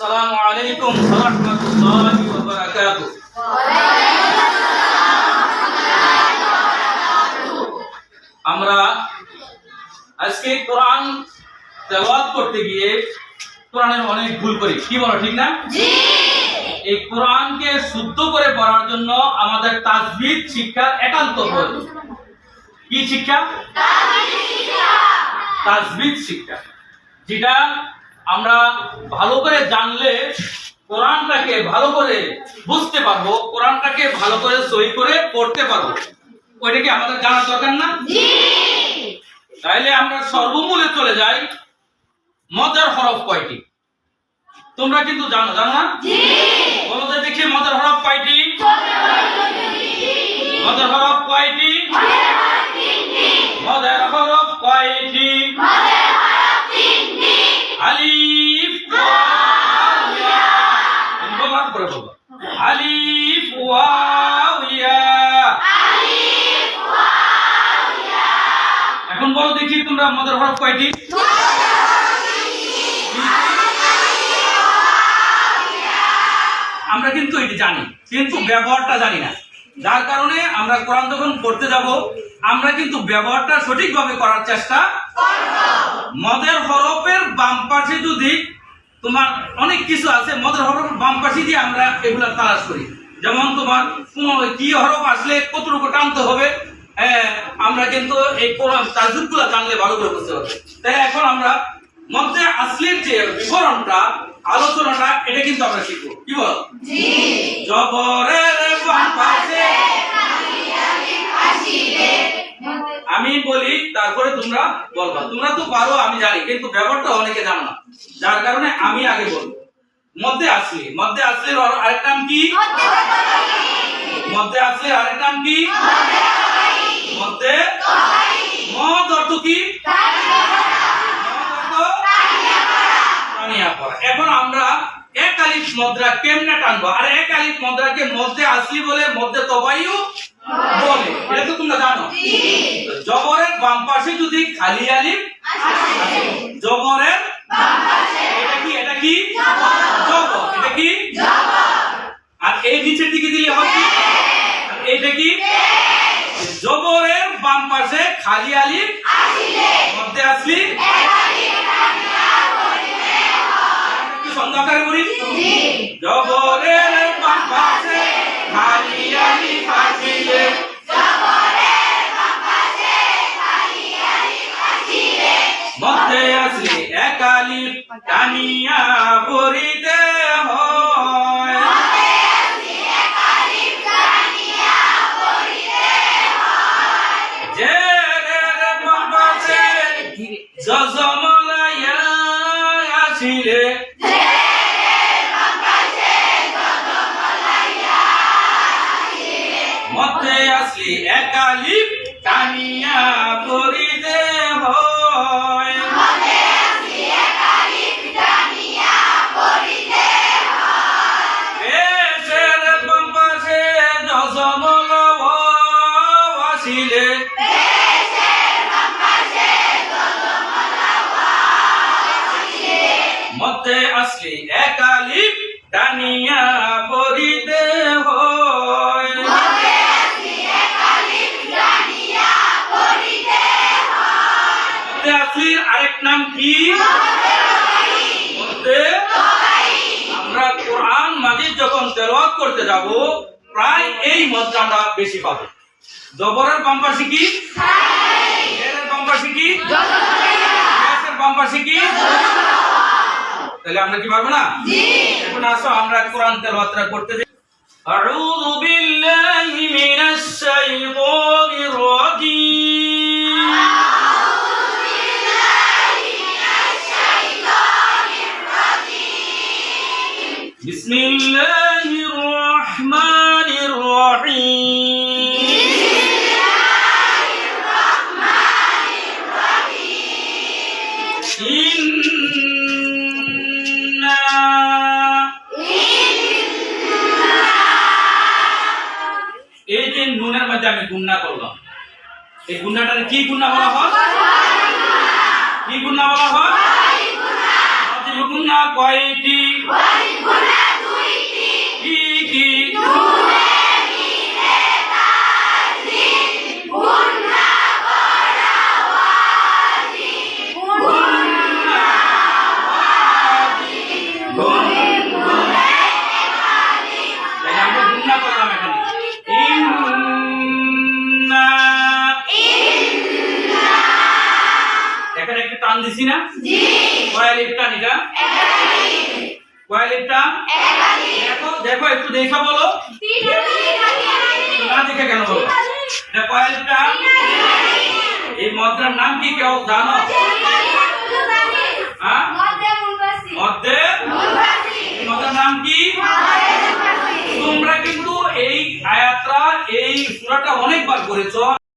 আলাইকুম ওয়া রাহমাতুল্লাহি ওয়া বারাকাতুহু আমরা আজকে কোরআন তেলাওয়াত করতে গিয়ে কোরআনের অনেক ভুল করি। কি বলো ঠিক না? এই কোরআনকে শুদ্ধ করে পড়ার জন্য আমাদের তাজবিদ শিক্ষার একান্ত প্রয়োজন। কি শিক্ষা? তাজবিদ শিক্ষা। যেটা আমরা ভালো করে জানলে কোরআনটাকে ভালো করে বুঝতে পারব কোরআনটাকে ভালো করে সই করে পড়তে পারব। ওইটা কি আমাদের জানার দরকার না? তাইলে আমরা সর্বমূলে চলে যাই মজার হরফ কয়টি? তোমরা কিন্তু জানো জানো না? বলো তো দেখি মজার হরফ কয়টি? মজার হরফ কয়টি? মজার বলো দেখি তোমরা মজার হরফ কয়টি? আমরা কিন্তু এটি জানি, কিন্তু ব্যবহারটা জানি না। যার কারণে আমরা কোরআন যখন পড়তে যাব, আমরা কিন্তু ব্যবহারটা সঠিকভাবে করার চেষ্টা মদের হরফের বাম পাশে যদি তোমার অনেক কিছু আছে, মদের হরফের বাম পাশে দিয়ে আমরা এগুলা তালাশ করি। যেমন তোমার কি হরফ আসলে কতটুকু টানতে হবে হ্যাঁ, আমরা কিন্তু এই কোরআন তাজুদগুলো জানলে ভালো করে বুঝতে পারব। তাই এখন আমরা মধ্যে আসলের যে বিবরণটা আলোচনাটা এটা কিন্তু আমরা শিখব। কি বল? জবরের পাশে আমি বলি তারপরে তোমরা বলবা। তোমরা তো পারো আমি জানি কিন্তু ব্যাপারটা অনেকে জানো না। যার কারণে আমি আগে বলব। মধ্যে আসলে মধ্যে আসলে আরেক নাম কি? মধ্যে আসলে আরেক নাম কি? মধ্যে মদ অর্থ কি। এখন আমরা এক আলিফ মুদ্রা কেমনে টানবো? আর এক আলিফ মুদ্রাকে মধ্যে আসলি বলে মধ্যে তবাইও বলে। এটা তো তোমরা জানো। জবরের বাম পাশে যদি খালি আলিফ জবরের এটা কি? এটা কি? জবর। এটা কি? আর এই নিচের দিকে দিলে হবে কি আর এটা কি জবরের বাম পাশে খালি আলিফ মধ্যে আসলি সংজ্ঞাকারে বলি জবরের বাম পাশে খালি আলিফ আসিলে। মধ্যে আসলে একালিফ টানিয়া পড়িতে হয়। জজমলাইয়া আসিলে। মধ্যে আসলে একালিফ টানিয়া পড়িতে মধ্যে আসলে একালিফ টানিয়া পড়িতে হয়। আসলির আরেক নাম কি? আমরা কোরআন মাজিদ যখন তেলাওয়াত করতে যাব প্রায় এই মধ্যে আমরা বেশি পাবো। জবরের বাম পাশে কি? জেরের বাম পাশে কি? পেশের কি? তাহলে আমরা কি পারবো না এখন আসো আমরা কোরআন তেলাওয়াতটা করতে যাই أعوذ بالله من الشيطان الرجيم بسم الله আমি গুন্না করলাম। এই গুন্নাটার কি গুন্না বলা হয়? কি গুন্না বলা হয়? গুন্না। কয়টি দিছি না? কয় লিপ টান এটা কয় লিপ টান দেখো দেখো একটু দেখা বলো। না দেখে কেন বলো? এটা কয় লিপ টান এই মদ্রার নাম কি কেউ জানো? হ্যাঁ? মদ্রার নাম কি? তোমরা কিন্তু এই আয়াতটা এই সূরাটা অনেকবার করেছ